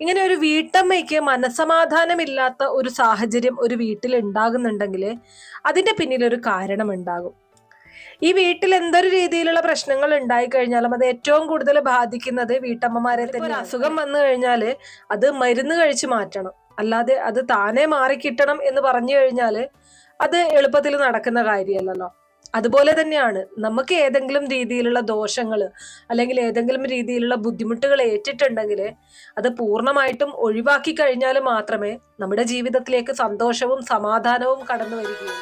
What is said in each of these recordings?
ഇങ്ങനെ ഒരു വീട്ടമ്മയ്ക്ക് മനസമാധാനമില്ലാത്ത ഒരു സാഹചര്യം ഒരു വീട്ടിൽ ഉണ്ടാകുന്നുണ്ടെങ്കിൽ അതിന്റെ പിന്നിൽ ഒരു കാരണം ഉണ്ടാകും. ഈ വീട്ടിൽ എന്തൊരു രീതിയിലുള്ള പ്രശ്നങ്ങൾ ഉണ്ടായി കഴിഞ്ഞാലും അത് ഏറ്റവും കൂടുതൽ ബാധിക്കുന്നത് വീട്ടമ്മമാരെ തന്നെ അസുഖം വന്നു കഴിഞ്ഞാൽ അത് മരുന്ന് കഴിച്ച് മാറ്റണം. അല്ലാതെ അത് താനെ മാറിക്കിട്ടണം എന്ന് പറഞ്ഞു കഴിഞ്ഞാൽ അത് എളുപ്പത്തിൽ നടക്കുന്ന കാര്യമല്ലല്ലോ. അതുപോലെ തന്നെയാണ് നമുക്ക് ഏതെങ്കിലും രീതിയിലുള്ള ദോഷങ്ങൾ അല്ലെങ്കിൽ ഏതെങ്കിലും രീതിയിലുള്ള ബുദ്ധിമുട്ടുകൾ ഏറ്റിട്ടുണ്ടെങ്കിൽ അത് പൂർണമായിട്ടും ഒഴിവാക്കി കഴിഞ്ഞാൽ മാത്രമേ നമ്മുടെ ജീവിതത്തിലേക്ക് സന്തോഷവും സമാധാനവും കടന്നു വരികയുള്ളൂ.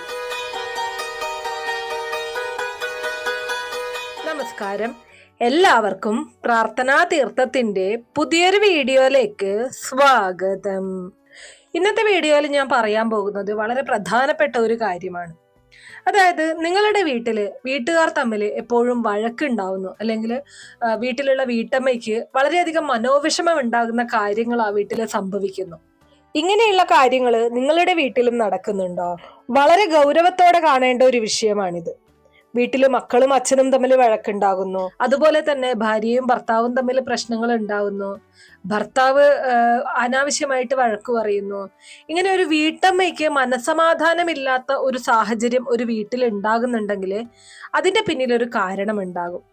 നമസ്കാരം. എല്ലാവർക്കും പ്രാർത്ഥനാ തീർത്ഥത്തിന്റെ പുതിയൊരു വീഡിയോയിലേക്ക് സ്വാഗതം. ഇന്നത്തെ വീഡിയോയിൽ ഞാൻ പറയാൻ പോകുന്നത് വളരെ പ്രധാനപ്പെട്ട ഒരു കാര്യമാണ്. അതായത് നിങ്ങളുടെ വീട്ടിൽ വീട്ടുകാർ തമ്മിൽ എപ്പോഴും വഴക്കുണ്ടാവുന്നു. അല്ലെങ്കിൽ വീട്ടിലുള്ള വീട്ടമ്മയ്ക്ക് വളരെയധികം മനോവിഷമം ഉണ്ടാകുന്ന കാര്യങ്ങൾ ആ വീട്ടിൽ സംഭവിക്കുന്നു. ഇങ്ങനെയുള്ള കാര്യങ്ങൾ നിങ്ങളുടെ വീട്ടിലും നടക്കുന്നുണ്ടോ? വളരെ ഗൗരവത്തോടെ കാണേണ്ട ഒരു വിഷയമാണിത്. വീട്ടിൽ മക്കളും അച്ഛനും തമ്മിൽ വഴക്കുണ്ടാകുന്നു. അതുപോലെ തന്നെ ഭാര്യയും ഭർത്താവും തമ്മിൽ പ്രശ്നങ്ങൾ ഉണ്ടാകുന്നു. ഭർത്താവ് അനാവശ്യമായിട്ട് വഴക്ക് പറയുന്നു. ഇങ്ങനെ ഒരു വീട്ടമ്മയ്ക്ക് മനസമാധാനമില്ലാത്ത ഒരു സാഹചര്യം ഒരു വീട്ടിൽ ഉണ്ടാകുന്നുണ്ടെങ്കിൽ അതിന്റെ പിന്നിലൊരു കാരണം ഉണ്ടാകും.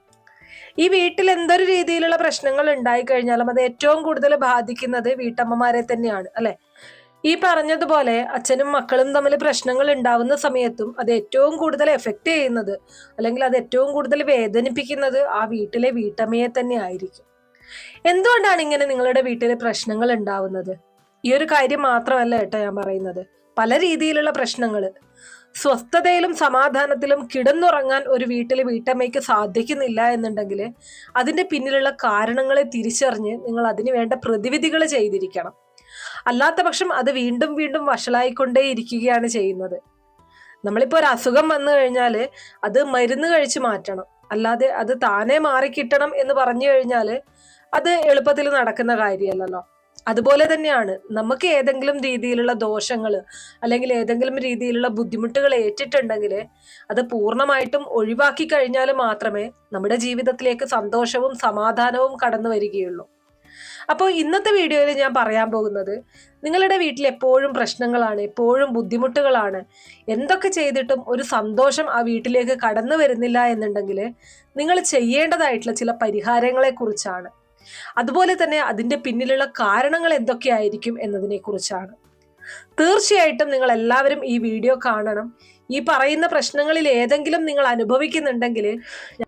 ഈ വീട്ടിൽ എന്തൊരു രീതിയിലുള്ള പ്രശ്നങ്ങൾ ഉണ്ടായി കഴിഞ്ഞാലും അത് ഏറ്റവും കൂടുതൽ ബാധിക്കുന്നത് വീട്ടമ്മമാരെ തന്നെയാണ് അല്ലെ? ഈ പറഞ്ഞതുപോലെ അച്ഛനും മക്കളും തമ്മിൽ പ്രശ്നങ്ങൾ ഉണ്ടാവുന്ന സമയത്തും അത് ഏറ്റവും കൂടുതൽ എഫക്റ്റ് ചെയ്യുന്നത് അല്ലെങ്കിൽ അത് ഏറ്റവും കൂടുതൽ വേദനിപ്പിക്കുന്നത് ആ വീട്ടിലെ വീട്ടമ്മയെ തന്നെ ആയിരിക്കും എന്തുകൊണ്ടാണ് ഇങ്ങനെ നിങ്ങളുടെ വീട്ടിൽ പ്രശ്നങ്ങൾ ഉണ്ടാവുന്നത്? ഈ ഒരു കാര്യം മാത്രമല്ല കേട്ടോ ഞാൻ പറയുന്നത്. പല രീതിയിലുള്ള പ്രശ്നങ്ങൾ. സ്വസ്ഥതയിലും സമാധാനത്തിലും കിടന്നുറങ്ങാൻ ഒരു വീട്ടിലെ വീട്ടമ്മയ്ക്ക് സാധിക്കുന്നില്ല എന്നുണ്ടെങ്കിൽ അതിന്റെ പിന്നിലുള്ള കാരണങ്ങളെ തിരിച്ചറിഞ്ഞ് നിങ്ങൾ അതിന് വേണ്ട പ്രതിവിധികൾ ചെയ്തിരിക്കണം. അല്ലാത്ത പക്ഷം അത് വീണ്ടും വീണ്ടും വഷളായിക്കൊണ്ടേ ഇരിക്കുകയാണ് ചെയ്യുന്നത്. നമ്മളിപ്പോൾ ഒരു അസുഖം വന്നു കഴിഞ്ഞാൽ അത് മരുന്ന് കഴിച്ച് മാറ്റണം. അല്ലാതെ അത് താനെ മാറിക്കിട്ടണം എന്ന് പറഞ്ഞു കഴിഞ്ഞാൽ അത് എളുപ്പത്തിൽ നടക്കുന്ന കാര്യമല്ലല്ലോ. അതുപോലെ തന്നെയാണ് നമുക്ക് ഏതെങ്കിലും രീതിയിലുള്ള ദോഷങ്ങൾ അല്ലെങ്കിൽ ഏതെങ്കിലും രീതിയിലുള്ള ബുദ്ധിമുട്ടുകൾ ഏറ്റിട്ടുണ്ടെങ്കിൽ അത് പൂർണമായിട്ടും ഒഴിവാക്കി കഴിഞ്ഞാൽ മാത്രമേ നമ്മുടെ ജീവിതത്തിലേക്ക് സന്തോഷവും സമാധാനവും കടന്നു വരികയുള്ളൂ. അപ്പോൾ ഇന്നത്തെ വീഡിയോയിൽ ഞാൻ പറയാൻ പോകുന്നത് നിങ്ങളുടെ വീട്ടിൽ എപ്പോഴും പ്രശ്നങ്ങളാണ് എപ്പോഴും ബുദ്ധിമുട്ടുകളാണ്. എന്തൊക്കെ ചെയ്തിട്ടും ഒരു സന്തോഷം ആ വീട്ടിലേക്ക് കടന്നു വരുന്നില്ല എന്നുണ്ടെങ്കിൽ നിങ്ങൾ ചെയ്യേണ്ടതായിട്ടുള്ള ചില പരിഹാരങ്ങളെക്കുറിച്ചാണ് അതുപോലെ തന്നെ അതിന്റെ പിന്നിലുള്ള കാരണങ്ങൾ എന്തൊക്കെയായിരിക്കും എന്നതിനെ കുറിച്ചാണ്. തീർച്ചയായിട്ടും നിങ്ങൾ എല്ലാവരും ഈ വീഡിയോ കാണണം. ഈ പറയുന്ന പ്രശ്നങ്ങളിൽ ഏതെങ്കിലും നിങ്ങൾ അനുഭവിക്കുന്നുണ്ടെങ്കിൽ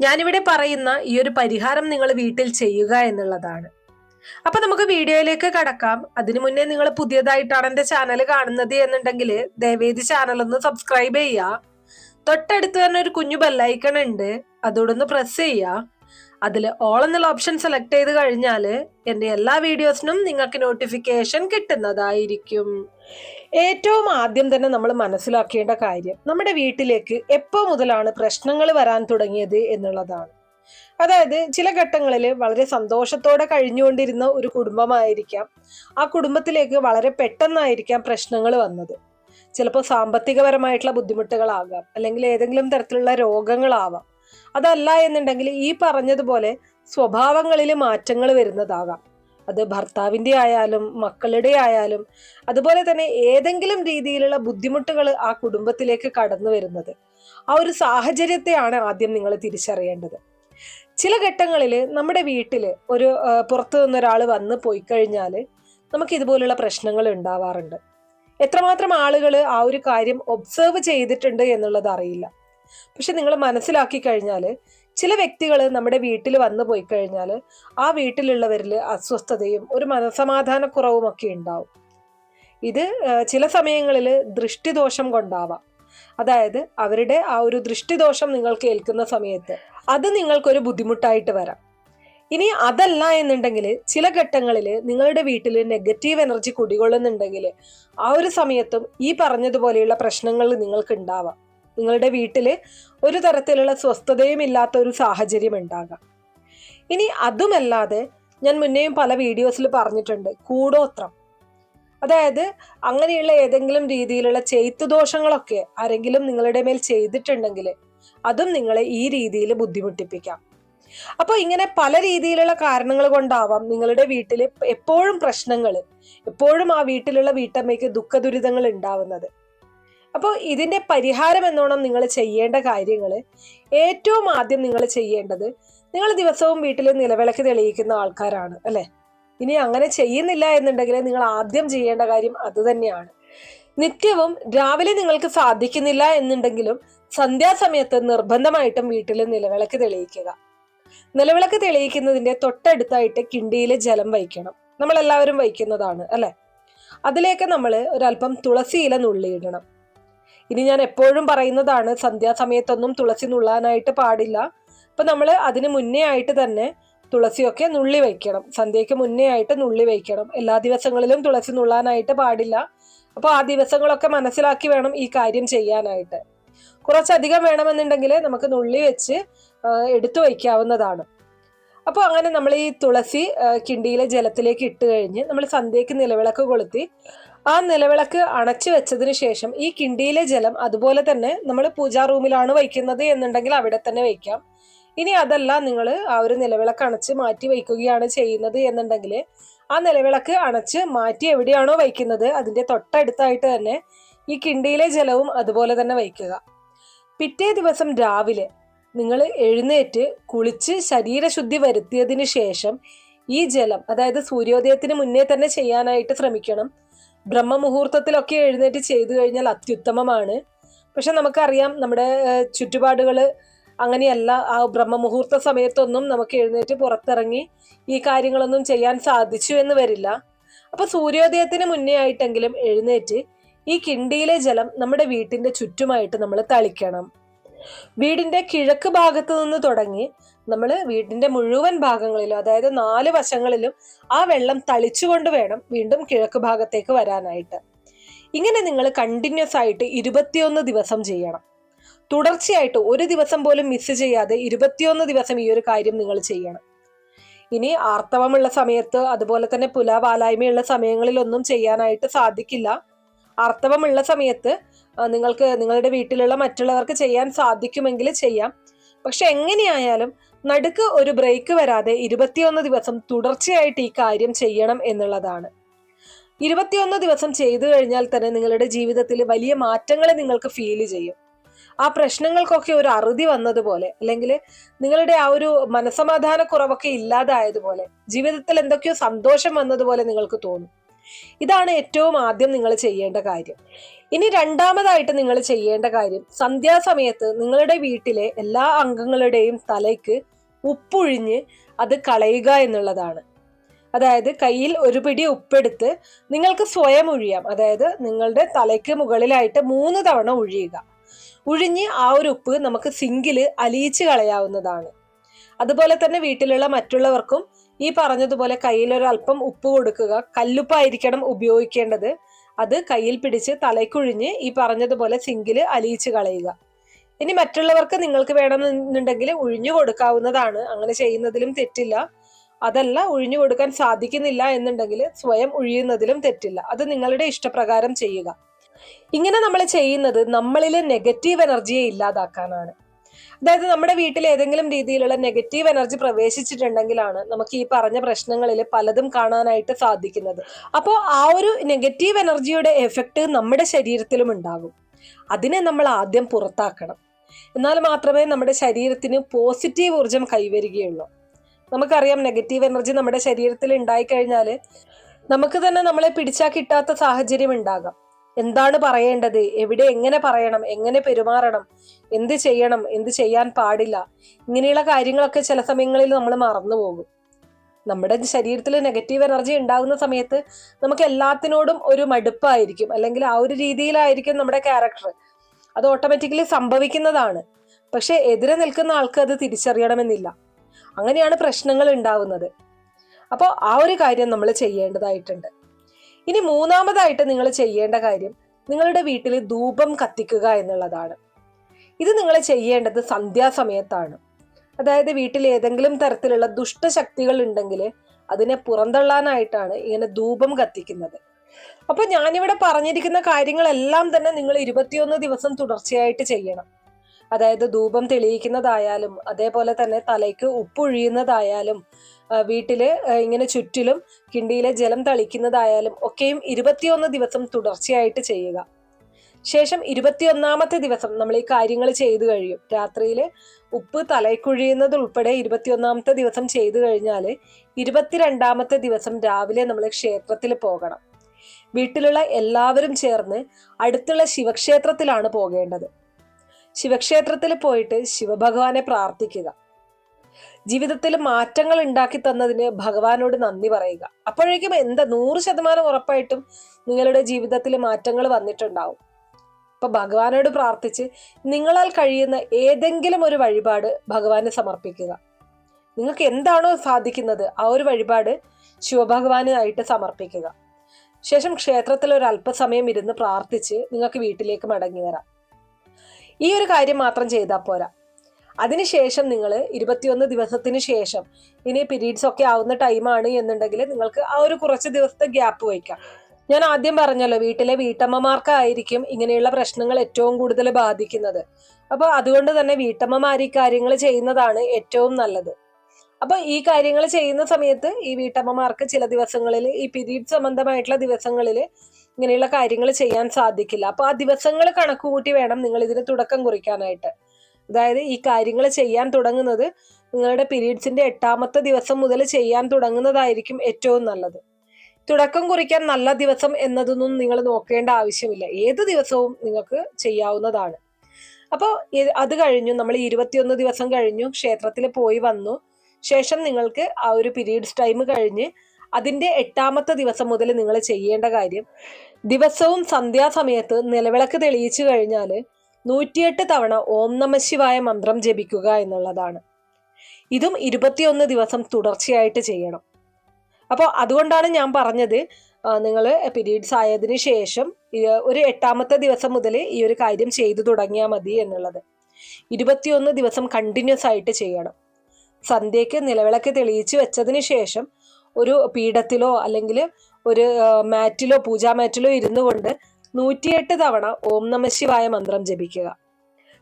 ഞാനിവിടെ പറയുന്ന ഈ ഒരു പരിഹാരം നിങ്ങൾ വീട്ടിൽ ചെയ്യുക എന്നുള്ളതാണ്. അപ്പൊ നമുക്ക് വീഡിയോയിലേക്ക് കടക്കാം. അതിനു മുന്നേ നിങ്ങൾ പുതിയതായിട്ടാണ് എന്റെ ചാനൽ കാണുന്നത് എന്നുണ്ടെങ്കിൽ ദയവേദി ചാനൽ ഒന്ന് സബ്സ്ക്രൈബ് ചെയ്യുക തൊട്ടടുത്ത് തന്നെ ഒരു കുഞ്ഞു ബെല്ലൈക്കൺ ഉണ്ട്. അതോടൊന്ന് പ്രസ് ചെയ്യുക അതിൽ ഓൾ എന്നുള്ള ഓപ്ഷൻ സെലക്ട് ചെയ്ത് കഴിഞ്ഞാൽ എന്റെ എല്ലാ വീഡിയോസിനും നിങ്ങൾക്ക് നോട്ടിഫിക്കേഷൻ കിട്ടുന്നതായിരിക്കും. ഏറ്റവും ആദ്യം തന്നെ നമ്മൾ മനസ്സിലാക്കേണ്ട കാര്യം നമ്മുടെ വീട്ടിലേക്ക് എപ്പോൾ മുതലാണ് പ്രശ്നങ്ങൾ വരാൻ തുടങ്ങിയത് എന്നുള്ളതാണ്. അതായത് ചില ഘട്ടങ്ങളിൽ വളരെ സന്തോഷത്തോടെ കഴിഞ്ഞുകൊണ്ടിരുന്ന ഒരു കുടുംബമായിരിക്കാം. ആ കുടുംബത്തിലേക്ക് വളരെ പെട്ടെന്നായിരിക്കാം പ്രശ്നങ്ങൾ വന്നത്. ചിലപ്പോൾ സാമ്പത്തികപരമായിട്ടുള്ള ബുദ്ധിമുട്ടുകളാകാം അല്ലെങ്കിൽ ഏതെങ്കിലും തരത്തിലുള്ള രോഗങ്ങളാവാം. അതല്ല എന്നുണ്ടെങ്കിൽ ഈ പറഞ്ഞതുപോലെ സ്വഭാവങ്ങളിൽ മാറ്റങ്ങൾ വരുന്നതാകാം. അത് ഭർത്താവിന്റെ ആയാലും മക്കളുടെ ആയാലും അതുപോലെ തന്നെ ഏതെങ്കിലും രീതിയിലുള്ള ബുദ്ധിമുട്ടുകൾ ആ കുടുംബത്തിലേക്ക് കടന്നു വരുന്നത്. ആ ഒരു സാഹചര്യത്തെയാണ് ആദ്യം നിങ്ങൾ തിരിച്ചറിയേണ്ടത്. ചില ഘട്ടങ്ങളിൽ നമ്മുടെ വീട്ടിൽ ഒരു പുറത്തു നിന്നൊരാൾ വന്ന് പോയി കഴിഞ്ഞാൽ നമുക്ക് ഇതുപോലുള്ള പ്രശ്നങ്ങൾ ഉണ്ടാവാറുണ്ട്. എത്രമാത്രം ആളുകൾ ആ ഒരു കാര്യം ഒബ്സേർവ് ചെയ്തിട്ടുണ്ട് എന്നുള്ളത് അറിയില്ല. പക്ഷെ നിങ്ങൾ മനസ്സിലാക്കി കഴിഞ്ഞാൽ ചില വ്യക്തികൾ നമ്മുടെ വീട്ടിൽ വന്നു പോയി കഴിഞ്ഞാൽ ആ വീട്ടിലുള്ളവരിൽ അസ്വസ്ഥതയും ഒരു മനസമാധാനക്കുറവും ഒക്കെ ഉണ്ടാവും. ഇത് ചില സമയങ്ങളിൽ ദൃഷ്ടിദോഷം കൊണ്ടാവാം. അതായത് അവരുടെ ആ ഒരു ദൃഷ്ടിദോഷം നിങ്ങൾക്ക് ഏൽക്കുന്ന സമയത്ത് അത് നിങ്ങൾക്കൊരു ബുദ്ധിമുട്ടായിട്ട് വരാം. ഇനി അതല്ല എന്നുണ്ടെങ്കിൽ ചില ഘട്ടങ്ങളിൽ നിങ്ങളുടെ വീട്ടിൽ നെഗറ്റീവ് എനർജി കുടികൊള്ളുന്നുണ്ടെങ്കിൽ ആ ഒരു സമയത്തും ഈ പറഞ്ഞതുപോലെയുള്ള പ്രശ്നങ്ങൾ നിങ്ങൾക്ക് ഉണ്ടാവാം നിങ്ങളുടെ വീട്ടിൽ ഒരു തരത്തിലുള്ള സ്വസ്ഥതയും ഇല്ലാത്ത ഒരു സാഹചര്യം ഉണ്ടാകാം. ഇനി അതുമല്ലാതെ ഞാൻ മുന്നേയും പല വീഡിയോസിൽ പറഞ്ഞിട്ടുണ്ട് കൂടോത്രം. അതായത് അങ്ങനെയുള്ള ഏതെങ്കിലും രീതിയിലുള്ള ചെയ്ത്തു ദോഷങ്ങളൊക്കെ ആരെങ്കിലും നിങ്ങളുടെ മേൽ ചെയ്തിട്ടുണ്ടെങ്കിൽ അതും നിങ്ങളെ ഈ രീതിയിൽ ബുദ്ധിമുട്ടിപ്പിക്കാം. അപ്പോൾ ഇങ്ങനെ പല രീതിയിലുള്ള കാരണങ്ങൾ കൊണ്ടാവാം നിങ്ങളുടെ വീട്ടിൽ എപ്പോഴും പ്രശ്നങ്ങൾ എപ്പോഴും ആ വീട്ടിലുള്ള വീട്ടമ്മയ്ക്ക് ദുഃഖ ദുരിതങ്ങൾ ഉണ്ടാവുന്നത്. അപ്പോൾ ഇതിന്റെ പരിഹാരം എന്നോണം നിങ്ങൾ ചെയ്യേണ്ട കാര്യങ്ങൾ ഏറ്റവും ആദ്യം നിങ്ങൾ ചെയ്യേണ്ടത് നിങ്ങൾ ദിവസവും വീട്ടിൽ നിലവിളക്ക് തെളിയിക്കുന്ന ആൾക്കാരാണ് അല്ലെ? ഇനി അങ്ങനെ ചെയ്യുന്നില്ല എന്നുണ്ടെങ്കിൽ നിങ്ങൾ ആദ്യം ചെയ്യേണ്ട കാര്യം അത് തന്നെയാണ്. നിത്യവും രാവിലെ നിങ്ങൾക്ക് സാധിക്കുന്നില്ല എന്നുണ്ടെങ്കിലും സന്ധ്യാസമയത്ത് നിർബന്ധമായിട്ടും വീട്ടിൽ നിലവിളക്ക് തെളിയിക്കുക. നിലവിളക്ക് തെളിയിക്കുന്നതിന്റെ തൊട്ടടുത്തായിട്ട് കിണ്ടിയിൽ ജലം വഹിക്കണം നമ്മൾ എല്ലാവരും വഹിക്കുന്നതാണ് അല്ലെ? അതിലേക്ക് നമ്മൾ ഒരല്പം തുളസി ഇല നുള്ളിയിടണം ഇനി ഞാൻ എപ്പോഴും പറയുന്നതാണ് സന്ധ്യാസമയത്തൊന്നും തുളസി നുള്ളാനായിട്ട് പാടില്ല. അപ്പൊ നമ്മൾ അതിന് മുന്നേ ആയിട്ട് തന്നെ തുളസിയൊക്കെ നുള്ളി വയ്ക്കണം സന്ധ്യയ്ക്ക് മുന്നേ ആയിട്ട് നുള്ളി വയ്ക്കണം എല്ലാ ദിവസങ്ങളിലും തുളസി നുള്ളാനായിട്ട് പാടില്ല. അപ്പോൾ ആ ദിവസങ്ങളൊക്കെ മനസ്സിലാക്കി വേണം ഈ കാര്യം ചെയ്യാനായിട്ട്. കുറച്ചധികം വേണമെന്നുണ്ടെങ്കിൽ നമുക്ക് നുള്ളി വെച്ച് എടുത്തു വയ്ക്കാവുന്നതാണ്. അപ്പോൾ അങ്ങനെ നമ്മൾ ഈ തുളസി കിണ്ടിയിലെ ജലത്തിലേക്ക് ഇട്ട് കഴിഞ്ഞ് നമ്മൾ സന്ധ്യയ്ക്ക് നിലവിളക്ക് കൊളുത്തി. ആ നിലവിളക്ക് അണച്ചു വെച്ചതിന് ശേഷം ഈ കിണ്ടിയിലെ ജലം അതുപോലെ തന്നെ നമ്മൾ പൂജാ റൂമിലാണ് വയ്ക്കുന്നത് എന്നുണ്ടെങ്കിൽ അവിടെ തന്നെ വയ്ക്കാം. ഇനി അതല്ല നിങ്ങൾ ആ ഒരു നിലവിളക്ക് അണച്ച് മാറ്റി വയ്ക്കുകയാണ് ചെയ്യുന്നത് എന്നുണ്ടെങ്കിൽ ആ നിലവിളക്ക് അണച്ച് മാറ്റി എവിടെയാണോ വയ്ക്കുന്നത് അതിന്റെ തൊട്ടടുത്തായിട്ട് തന്നെ ഈ കിണ്ടിയിലെ ജലവും അതുപോലെ തന്നെ വയ്ക്കുക. പിറ്റേ ദിവസം രാവിലെ നിങ്ങൾ എഴുന്നേറ്റ് കുളിച്ച് ശരീരശുദ്ധി വരുത്തിയതിന് ശേഷം ഈ ജലം അതായത് സൂര്യോദയത്തിന് മുന്നേ തന്നെ ചെയ്യാനായിട്ട് ശ്രമിക്കണം. ബ്രഹ്മമുഹൂർത്തത്തിലൊക്കെ എഴുന്നേറ്റ് ചെയ്തു കഴിഞ്ഞാൽ അത്യുത്തമമാണ്. പക്ഷെ നമുക്കറിയാം നമ്മുടെ ചുറ്റുപാടുകൾ അങ്ങനെയല്ല ആ ബ്രഹ്മമുഹൂർത്ത സമയത്തൊന്നും നമുക്ക് എഴുന്നേറ്റ് പുറത്തിറങ്ങി ഈ കാര്യങ്ങളൊന്നും ചെയ്യാൻ സാധിച്ചു എന്ന് വരില്ല. അപ്പൊ സൂര്യോദയത്തിന് മുന്നേ ആയിട്ടെങ്കിലും എഴുന്നേറ്റ് ഈ കിണ്ടിയിലെ ജലം നമ്മുടെ വീട്ടിന്റെ ചുറ്റുമായിട്ട് നമ്മൾ തളിക്കണം. വീടിന്റെ കിഴക്ക് ഭാഗത്ത് നിന്ന് തുടങ്ങി നമ്മൾ വീടിന്റെ മുഴുവൻ ഭാഗങ്ങളിലും അതായത് നാല് വശങ്ങളിലും ആ വെള്ളം തളിച്ചുകൊണ്ട് വേണം വീണ്ടും കിഴക്ക് ഭാഗത്തേക്ക് വരാനായിട്ട്. ഇങ്ങനെ നിങ്ങൾ കണ്ടിന്യൂസ് ആയിട്ട് ഇരുപത്തിയൊന്ന് ദിവസം ചെയ്യണം. തുടർച്ചയായിട്ട് ഒരു ദിവസം പോലും മിസ് ചെയ്യാതെ ഇരുപത്തിയൊന്ന് ദിവസം ഈ ഒരു കാര്യം നിങ്ങൾ ചെയ്യണം. ഇനി ആർത്തവമുള്ള സമയത്ത് അതുപോലെ തന്നെ പുലാവാലായ്മയുള്ള സമയങ്ങളിലൊന്നും ചെയ്യാനായിട്ട് സാധിക്കില്ല. ആർത്തവമുള്ള സമയത്ത് നിങ്ങൾക്ക് നിങ്ങളുടെ വീട്ടിലുള്ള മറ്റുള്ളവർക്ക് ചെയ്യാൻ സാധിക്കുമെങ്കിൽ ചെയ്യാം. പക്ഷെ എങ്ങനെയായാലും നടുക്ക് ഒരു ബ്രേക്ക് വരാതെ ഇരുപത്തിയൊന്ന് ദിവസം തുടർച്ചയായിട്ട് ഈ കാര്യം ചെയ്യണം എന്നുള്ളതാണ്. ഇരുപത്തിയൊന്ന് ദിവസം ചെയ്തു കഴിഞ്ഞാൽ തന്നെ നിങ്ങളുടെ ജീവിതത്തിൽ വലിയ മാറ്റങ്ങൾ നിങ്ങൾക്ക് ഫീൽ ചെയ്യും. ആ പ്രശ്നങ്ങൾക്കൊക്കെ ഒരു അറുതി വന്നതുപോലെ അല്ലെങ്കിൽ നിങ്ങളുടെ ആ ഒരു മനസമാധാന കുറവൊക്കെ ഇല്ലാതായതുപോലെ ജീവിതത്തിൽ എന്തൊക്കെയോ സന്തോഷം വന്നതുപോലെ നിങ്ങൾക്ക് തോന്നും. ഇതാണ് ഏറ്റവും ആദ്യം നിങ്ങൾ ചെയ്യേണ്ട കാര്യം. ഇനി രണ്ടാമതായിട്ട് നിങ്ങൾ ചെയ്യേണ്ട കാര്യം സന്ധ്യാസമയത്ത് നിങ്ങളുടെ വീട്ടിലെ എല്ലാ അംഗങ്ങളുടെയും തലയ്ക്ക് ഉപ്പൊഴിഞ്ഞ് അത് കളയുക എന്നുള്ളതാണ്. അതായത് കയ്യിൽ ഒരു പിടി ഉപ്പെടുത്ത് നിങ്ങൾക്ക് സ്വയം ഒഴിയാം അതായത് നിങ്ങളുടെ തലയ്ക്ക് മുകളിലായിട്ട് മൂന്ന് തവണ ഒഴിയുക ഉഴിഞ്ഞ് ആ ഒരു ഉപ്പ് നമുക്ക് സിങ്കിൽ അലിയിച്ച് കളയാവുന്നതാണ്. അതുപോലെ തന്നെ വീട്ടിലുള്ള മറ്റുള്ളവർക്കും ഈ പറഞ്ഞതുപോലെ കയ്യിൽ ഒരല്പം ഉപ്പ് കൊടുക്കുക കല്ലുപ്പായിരിക്കണം ഉപയോഗിക്കേണ്ടത്. അത് കയ്യിൽ പിടിച്ച് തലയ്ക്കുഴിഞ്ഞ് ഈ പറഞ്ഞതുപോലെ സിങ്കിൽ അലിയിച്ച് കളയുക. ഇനി മറ്റുള്ളവർക്ക് നിങ്ങൾക്ക് വേണമെന്നുണ്ടെങ്കിൽ ഒഴിഞ്ഞു കൊടുക്കാവുന്നതാണ്. അങ്ങനെ ചെയ്യുന്നതിലും തെറ്റില്ല. അതല്ല ഒഴിഞ്ഞു കൊടുക്കാൻ സാധിക്കുന്നില്ല എന്നുണ്ടെങ്കിൽ സ്വയം ഉഴിയുന്നതിലും തെറ്റില്ല. അത് നിങ്ങളുടെ ഇഷ്ടപ്രകാരം ചെയ്യുക. ഇങ്ങനെ നമ്മൾ ചെയ്യുന്നത് നമ്മളിലെ നെഗറ്റീവ് എനർജിയെ ഇല്ലാതാക്കാനാണ്. അതായത് നമ്മുടെ വീട്ടിൽ ഏതെങ്കിലും രീതിയിലുള്ള നെഗറ്റീവ് എനർജി പ്രവേശിച്ചിട്ടുണ്ടെങ്കിലാണ് നമുക്ക് ഈ പറഞ്ഞ പ്രശ്നങ്ങളിൽ പലതും കാണാനായിട്ട് സാധിക്കുന്നത്. അപ്പോൾ ആ ഒരു നെഗറ്റീവ് എനർജിയുടെ എഫക്റ്റ് നമ്മുടെ ശരീരത്തിലും ഉണ്ടാകും. അതിനെ നമ്മൾ ആദ്യം പുറത്താക്കണം. എന്നാൽ മാത്രമേ നമ്മുടെ ശരീരത്തിന് പോസിറ്റീവ് ഊർജം കൈവരികയുള്ളൂ. നമുക്കറിയാം നെഗറ്റീവ് എനർജി നമ്മുടെ ശരീരത്തിൽ ഉണ്ടായിക്കഴിഞ്ഞാൽ നമുക്ക് തന്നെ നമ്മളെ പിടിച്ചാൽ കിട്ടാത്ത സാഹചര്യം ഉണ്ടാകാം. എന്താണ് പറയേണ്ടത്? എവിടെ എങ്ങനെ പറയണം? എങ്ങനെ പെരുമാറണം? എന്ത് ചെയ്യണം? എന്ത് ചെയ്യാൻ പാടില്ല? ഇങ്ങനെയുള്ള കാര്യങ്ങളൊക്കെ ചില സമയങ്ങളിൽ നമ്മൾ മറന്നു പോകും. നമ്മുടെ ശരീരത്തിൽ നെഗറ്റീവ് എനർജി ഉണ്ടാകുന്ന സമയത്ത് നമുക്ക് എല്ലാത്തിനോടും ഒരു മടുപ്പായിരിക്കും. അല്ലെങ്കിൽ ആ ഒരു രീതിയിലായിരിക്കും നമ്മുടെ ക്യാരക്ടർ അത് ഓട്ടോമാറ്റിക്കലി സംഭവിക്കുന്നതാണ്. പക്ഷെ എതിരെ നിൽക്കുന്ന ആൾക്ക് അത് തിരിച്ചറിയണമെന്നില്ല. അങ്ങനെയാണ് പ്രശ്നങ്ങൾ ഉണ്ടാവുന്നത് അപ്പോൾ ആ ഒരു കാര്യം നമ്മൾ ചെയ്യേണ്ടതായിട്ടുണ്ട്. ഇനി മൂന്നാമതായിട്ട് നിങ്ങൾ ചെയ്യേണ്ട കാര്യം നിങ്ങളുടെ വീട്ടിൽ ധൂപം കത്തിക്കുക എന്നുള്ളതാണ്. ഇത് നിങ്ങൾ ചെയ്യേണ്ടത് സന്ധ്യാസമയത്താണ്. അതായത് വീട്ടിൽ ഏതെങ്കിലും തരത്തിലുള്ള ദുഷ്ടശക്തികൾ ഉണ്ടെങ്കിൽ അതിനെ പുറന്തള്ളാനായിട്ടാണ് ഇങ്ങനെ ധൂപം കത്തിക്കുന്നത്. അപ്പൊ ഞാനിവിടെ പറഞ്ഞിരിക്കുന്ന കാര്യങ്ങളെല്ലാം തന്നെ നിങ്ങൾ ഇരുപത്തിയൊന്ന് ദിവസം തുടർച്ചയായിട്ട് ചെയ്യണം. അതായത് ധൂപം തെളിയിക്കുന്നതായാലും അതേപോലെ തന്നെ തലയ്ക്ക് ഉപ്പൊഴിയുന്നതായാലും വീട്ടിൽ ഇങ്ങനെ ചുറ്റിലും കിണ്ടിയിലെ ജലം തളിക്കുന്നതായാലും ഒക്കെയും ഇരുപത്തിയൊന്ന് ദിവസം തുടർച്ചയായിട്ട് ചെയ്യുക. ശേഷം ഇരുപത്തിയൊന്നാമത്തെ ദിവസം നമ്മൾ ഈ കാര്യങ്ങൾ ചെയ്തു കഴിയും. രാത്രിയിൽ ഉപ്പ് തലയ്ക്കുഴിയുന്നത് ഉൾപ്പെടെ ഇരുപത്തിയൊന്നാമത്തെ ദിവസം ചെയ്തു കഴിഞ്ഞാൽ ഇരുപത്തിരണ്ടാമത്തെ ദിവസം രാവിലെ നമ്മൾ ക്ഷേത്രത്തിൽ പോകണം. വീട്ടിലുള്ള എല്ലാവരും ചേർന്ന് അടുത്തുള്ള ശിവക്ഷേത്രത്തിലാണ് പോകേണ്ടത്. ശിവക്ഷേത്രത്തിൽ പോയിട്ട് ശിവഭഗവാനെ പ്രാർത്ഥിക്കുക. ജീവിതത്തിൽ മാറ്റങ്ങൾ ഉണ്ടാക്കി തന്നതിന് ഭഗവാനോട് നന്ദി പറയുക. അപ്പോഴേക്കും എന്താ നൂറ് ശതമാനം ഉറപ്പായിട്ടും നിങ്ങളുടെ ജീവിതത്തിൽ മാറ്റങ്ങൾ വന്നിട്ടുണ്ടാവും. അപ്പൊ ഭഗവാനോട് പ്രാർത്ഥിച്ച് നിങ്ങളാൽ കഴിയുന്ന ഏതെങ്കിലും ഒരു വഴിപാട് ഭഗവാന് സമർപ്പിക്കുക. നിങ്ങൾക്ക് എന്താണോ സാധിക്കുന്നത് ആ ഒരു വഴിപാട് ശിവഭഗവാനായിട്ട് സമർപ്പിക്കുക. ശേഷം ക്ഷേത്രത്തിൽ ഒരു അല്പസമയം ഇരുന്ന് പ്രാർത്ഥിച്ച് നിങ്ങൾക്ക് വീട്ടിലേക്ക് മടങ്ങി വരാം. ഈ ഒരു കാര്യം മാത്രം ചെയ്താൽ പോരാ. അതിനുശേഷം നിങ്ങൾ ഇരുപത്തിയൊന്ന് ദിവസത്തിന് ശേഷം ഇനി പീരീഡ്സ് ഒക്കെ ആവുന്ന ടൈമാണ് എന്നുണ്ടെങ്കിൽ നിങ്ങൾക്ക് ആ ഒരു കുറച്ച് ദിവസത്തെ ഗ്യാപ്പ് വയ്ക്കാം. ഞാൻ ആദ്യം പറഞ്ഞല്ലോ വീട്ടിലെ വീട്ടമ്മമാർക്കായിരിക്കും ഇങ്ങനെയുള്ള പ്രശ്നങ്ങൾ ഏറ്റവും കൂടുതൽ ബാധിക്കുന്നത്. അപ്പൊ അതുകൊണ്ട് തന്നെ വീട്ടമ്മമാർ ഈ കാര്യങ്ങൾ ചെയ്യുന്നതാണ് ഏറ്റവും നല്ലത്. അപ്പൊ ഈ കാര്യങ്ങൾ ചെയ്യുന്ന സമയത്ത് ഈ വീട്ടമ്മമാർക്ക് ചില ദിവസങ്ങളിൽ ഈ പീരീഡ് സംബന്ധമായിട്ടുള്ള ദിവസങ്ങളിൽ ഇങ്ങനെയുള്ള കാര്യങ്ങൾ ചെയ്യാൻ സാധിക്കില്ല. അപ്പൊ ആ ദിവസങ്ങൾ കണക്കുകൂട്ടി വേണം നിങ്ങൾ ഇതിന് തുടക്കം കുറിക്കാനായിട്ട്. അതായത് ഈ കാര്യങ്ങൾ ചെയ്യാൻ തുടങ്ങുന്നത് നിങ്ങളുടെ പീരീഡ്സിന്റെ എട്ടാമത്തെ ദിവസം മുതൽ ചെയ്യാൻ തുടങ്ങുന്നതായിരിക്കും ഏറ്റവും നല്ലത്. തുടക്കം കുറിക്കാൻ നല്ല ദിവസം എന്നതൊന്നും നിങ്ങൾ നോക്കേണ്ട ആവശ്യമില്ല. ഏത് ദിവസവും നിങ്ങൾക്ക് ചെയ്യാവുന്നതാണ്. അപ്പോൾ അത് കഴിഞ്ഞു. നമ്മൾ ഇരുപത്തിയൊന്ന് ദിവസം കഴിഞ്ഞു. ക്ഷേത്രത്തിൽ പോയി വന്നു. ശേഷം നിങ്ങൾക്ക് ആ ഒരു പീരീഡ്സ് ടൈം കഴിഞ്ഞ് അതിന്റെ എട്ടാമത്തെ ദിവസം മുതൽ നിങ്ങൾ ചെയ്യേണ്ട കാര്യം ദിവസവും സന്ധ്യാസമയത്ത് നിലവിളക്ക് തെളിയിച്ചു കഴിഞ്ഞാൽ നൂറ്റിയെട്ട് തവണ ഓം നമ ശിവായ മന്ത്രം ജപിക്കുക എന്നുള്ളതാണ്. ഇതും ഇരുപത്തിയൊന്ന് ദിവസം തുടർച്ചയായിട്ട് ചെയ്യണം. അപ്പോൾ അതുകൊണ്ടാണ് ഞാൻ പറഞ്ഞത് നിങ്ങൾ പീരീഡ്സ് ആയതിനു ശേഷം ഒരു എട്ടാമത്തെ ദിവസം മുതൽ ഈ ഒരു കാര്യം ചെയ്തു തുടങ്ങിയാൽ മതി എന്നുള്ളത്. ഇരുപത്തിയൊന്ന് ദിവസം കണ്ടിന്യൂസ് ആയിട്ട് ചെയ്യണം. സന്ധ്യയ്ക്ക് നിലവിളക്ക് തെളിയിച്ച് വെച്ചതിന് ശേഷം ഒരു പീഠത്തിലോ അല്ലെങ്കിൽ ഒരു മാറ്റിലോ പൂജാ മാറ്റിലോ ഇരുന്നു കൊണ്ട് നൂറ്റിയെട്ട് തവണ ഓം നമ ശിവായ മന്ത്രം ജപിക്കുക.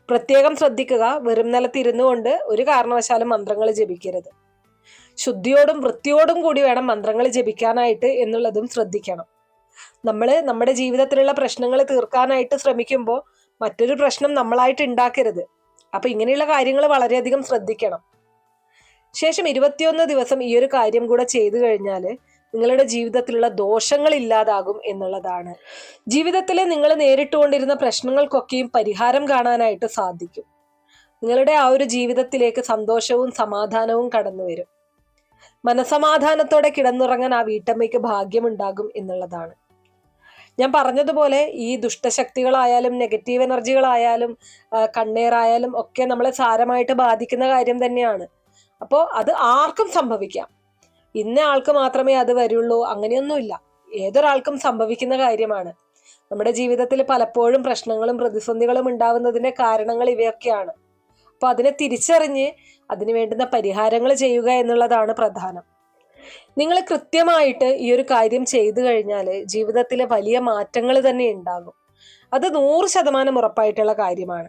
പ്രത്യേകം ശ്രദ്ധിക്കുക വെറും നിലത്തിരുന്നു കൊണ്ട് ഒരു കാരണവശാലും മന്ത്രങ്ങൾ ജപിക്കരുത്. ശുദ്ധിയോടും വൃത്തിയോടും കൂടി വേണം മന്ത്രങ്ങൾ ജപിക്കാനായിട്ട് എന്നുള്ളതും ശ്രദ്ധിക്കണം. നമ്മൾ നമ്മുടെ ജീവിതത്തിലുള്ള പ്രശ്നങ്ങൾ തീർക്കാനായിട്ട് ശ്രമിക്കുമ്പോൾ മറ്റൊരു പ്രശ്നം നമ്മളായിട്ട് ഉണ്ടാക്കരുത് അപ്പൊ ഇങ്ങനെയുള്ള കാര്യങ്ങൾ വളരെയധികം ശ്രദ്ധിക്കണം. ശേഷം ഇരുപത്തിയൊന്ന് ദിവസം ഈ ഒരു കാര്യം കൂടെ ചെയ്തു കഴിഞ്ഞാൽ നിങ്ങളുടെ ജീവിതത്തിലുള്ള ദോഷങ്ങൾ ഇല്ലാതാകും എന്നുള്ളതാണ്. ജീവിതത്തിലെ നിങ്ങൾ നേരിട്ടുകൊണ്ടിരുന്ന പ്രശ്നങ്ങൾക്കൊക്കെയും പരിഹാരം കാണാനായിട്ട് സാധിക്കും. നിങ്ങളുടെ ആ ഒരു ജീവിതത്തിലേക്ക് സന്തോഷവും സമാധാനവും കടന്നു വരും. മനസമാധാനത്തോടെ കിടന്നുറങ്ങാൻ ആ വീട്ടമ്മയ്ക്ക് ഭാഗ്യമുണ്ടാകും എന്നുള്ളതാണ്. ഞാൻ പറഞ്ഞതുപോലെ ഈ ദുഷ്ടശക്തികളായാലും നെഗറ്റീവ് എനർജികളായാലും കണ്ണേറായാലും ഒക്കെ നമ്മളെ സാരമായിട്ട് ബാധിക്കുന്ന കാര്യം തന്നെയാണ്. അപ്പോൾ അത് ആർക്കും സംഭവിക്കാം. ഇന്ന ആൾക്ക് മാത്രമേ അത് വരുള്ളൂ അങ്ങനെയൊന്നുമില്ല. ഏതൊരാൾക്കും സംഭവിക്കുന്ന കാര്യമാണ്. നമ്മുടെ ജീവിതത്തിൽ പലപ്പോഴും പ്രശ്നങ്ങളും പ്രതിസന്ധികളും ഉണ്ടാവുന്നതിന്റെ കാരണങ്ങൾ ഇവയൊക്കെയാണ്. അപ്പൊ അതിനെ തിരിച്ചറിഞ്ഞ് അതിന് വേണ്ടുന്ന പരിഹാരങ്ങൾ ചെയ്യുക എന്നുള്ളതാണ് പ്രധാനം. നിങ്ങൾ കൃത്യമായിട്ട് ഈ ഒരു കാര്യം ചെയ്തു കഴിഞ്ഞാൽ ജീവിതത്തിലെ വലിയ മാറ്റങ്ങൾ തന്നെ ഉണ്ടാകും. അത് നൂറ് ശതമാനം ഉറപ്പായിട്ടുള്ള കാര്യമാണ്.